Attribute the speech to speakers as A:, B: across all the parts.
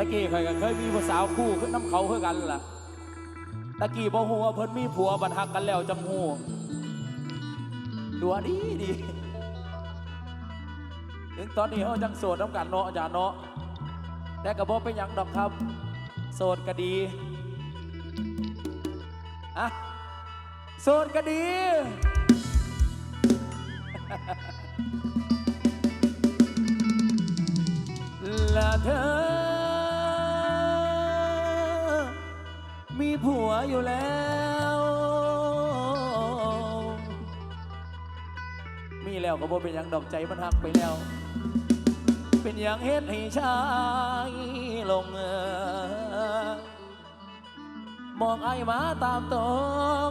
A: ตะกี้ข่อยก็เคยมีผู้สาวคู่ขึ้นน้ำเขาคือกันล่ะตะกี้บ่ฮู้ว่าเพิ่นมีผัวบัดฮักกันแล้วจังฮู้ดัวดีดีถึงตอนนี้เฮาจังโสดน้ำกันเนาะอาจาเนาะแต่ก็บ่เป็นหยังดอกครับ โสดก็ดีอะโสดก็ดีและเธอ ผัวอยู่แล้ว มีแล้วก็บ่เป็นยังดอกใจมันหักไปแล้ว เป็นอย่างเฮ็ดให้ชายลงเออมองไอ้มาตามตรง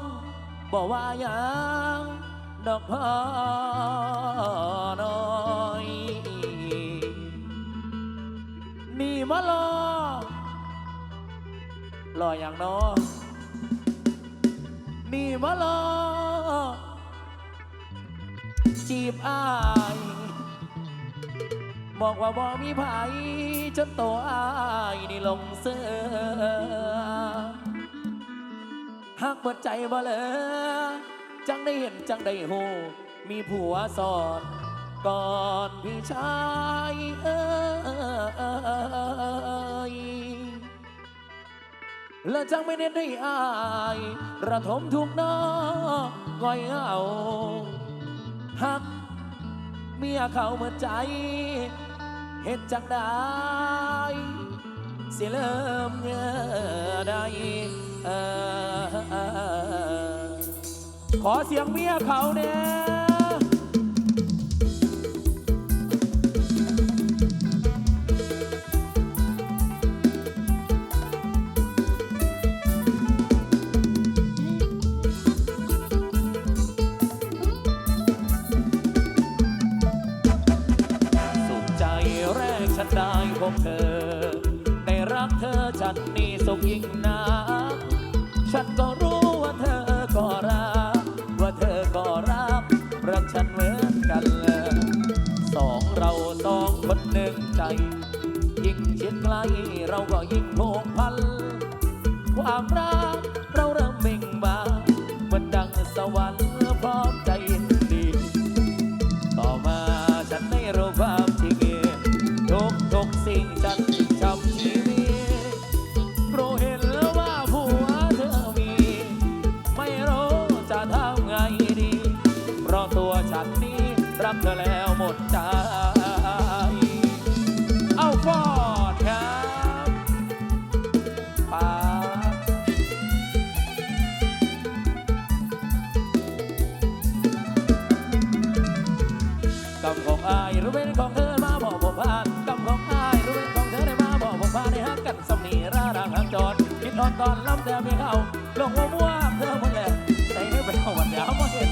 A: บอกว่าอย่างดอกพอน้อยนี่มารอ รออย่างน้อนี่มารอจีบอาย บอกว่าบ่มีไผจนโตอายนี่ลงเสือหักเบิดใจบ่เลยจังได้เห็นจังได้หูมีผัวสอนก่อนพี่ชายเอย และจังไม่เน้นให้อายระทมทุกน้อก้อยเอาหักเมียเขาเมื่อใจเห็นจังได้สิเริ่มเงือได้ขอเสียงเมียเขาเนี่ย แรกได้พบเธอ ได้รักเธอฉันนี่สุขยิ่งนักฉันก็รู้ว่าเธอก็รัก ว่าเธอก็รัก รักฉันเหมือนกันเลยสองเราสองคนหนึ่งใจ ยิ่งชิดใกล้เราก็ยิ่งผูกพัน ความรักเราเริ่มเบ่งบานเหมือนดังสวรรค์พร้อม จอดคิดอ่อนตอนล้ำแต่ไม่เข้าลงหัวมัวเพื่อหมดแล้วใจให้ไปเอาวันยาวมาเห็น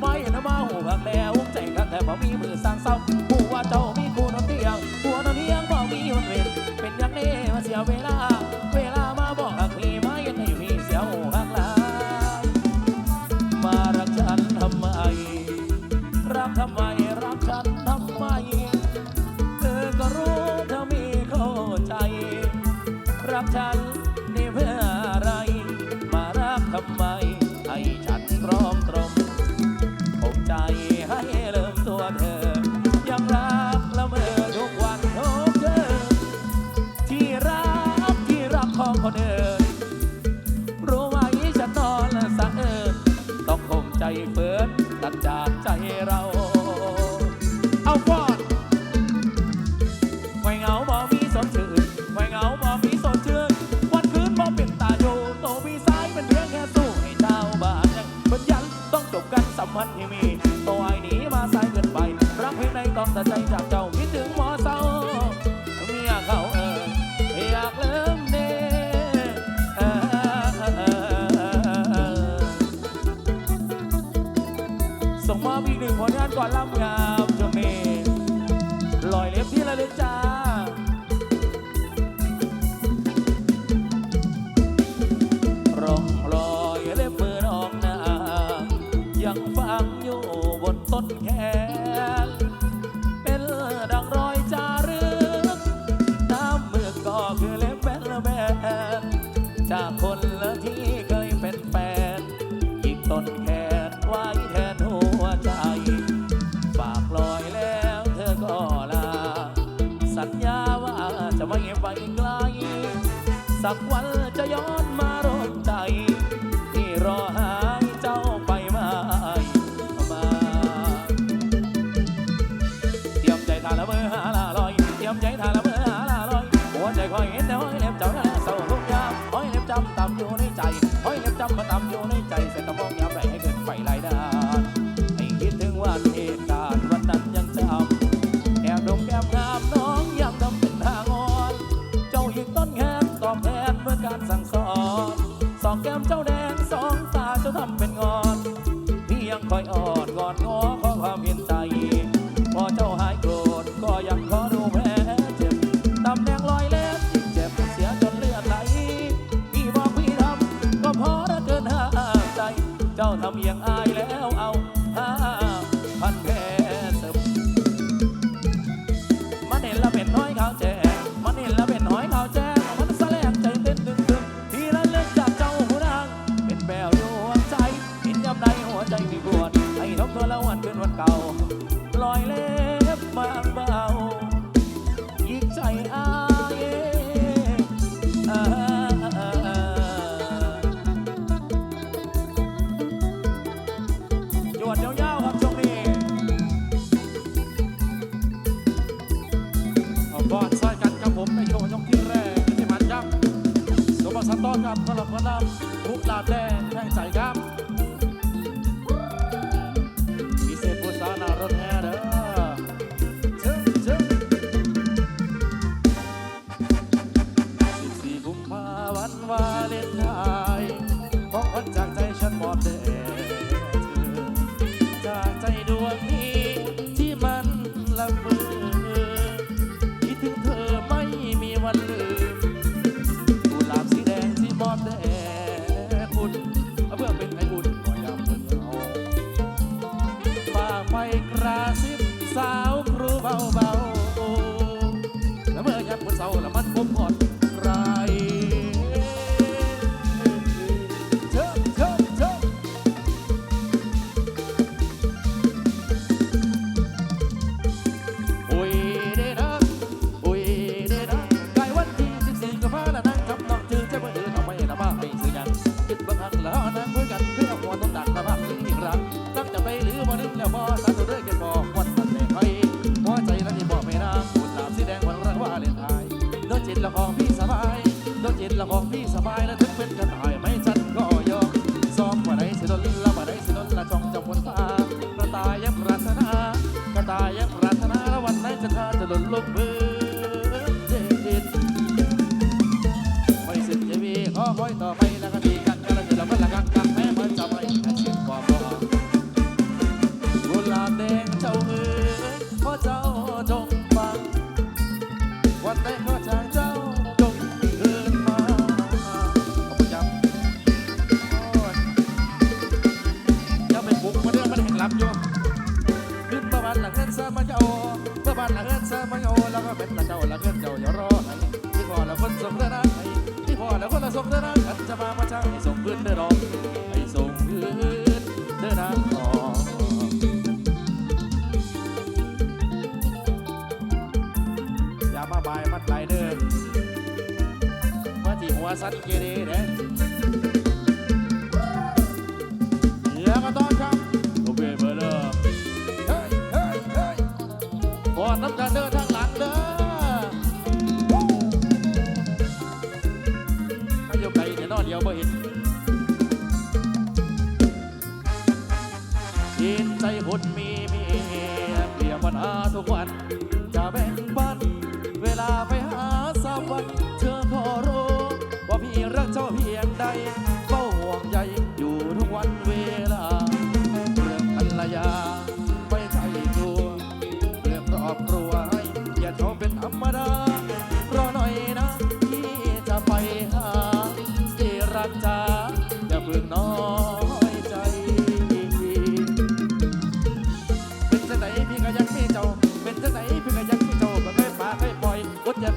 A: ไม่เห็นมาหูหักแล้วใจกันแต่บ่มีมือสร้างเศร้าหูว่าเจ้ามีกูนอนเตียงหัวนอนเตียงบ่มีวันเว้นเป็นอย่างนี้มาเสียเวลา เพียงในต้องตัดใจจากเจ้าคิดถึงหมอเศร้าเมียเขาเอออยากเลิมเน่เออส่งมอบอีกหนึ่งผลงานก่อนล่ำครับช่วงนี้ลอยเล็บที่ระลึกจ้าังอยู่บนต้นแข เจ้าทำเอียงอายแล้วเอา out there. สสมอโยแล้วก็เป็นตะเจ้าล้วก็เจ้าอย่าร
B: อให้ที่พ่อแล้วคนสมเดินให้ที่พ่อแล้วคนสมเดินกันจะมาประชังให้ส่งพื้นเดินรอให้ส่งพื้นเดินทางออย่ามาบายมัดไหลเด้อมื่อที่หัวสันเกเร ทุกวันจะแบ่งปันเวลาไป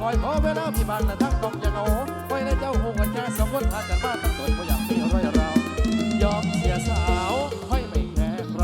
B: อยขอเวลาพี่บางนะทั้งกองจะโนไว้ในเจ้าหงกันแค่สองคนพากันมาทั้งตัวก็อย่างมีร้อยราวยอมเสียสาวค่อยไม่แพ้ใคร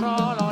B: la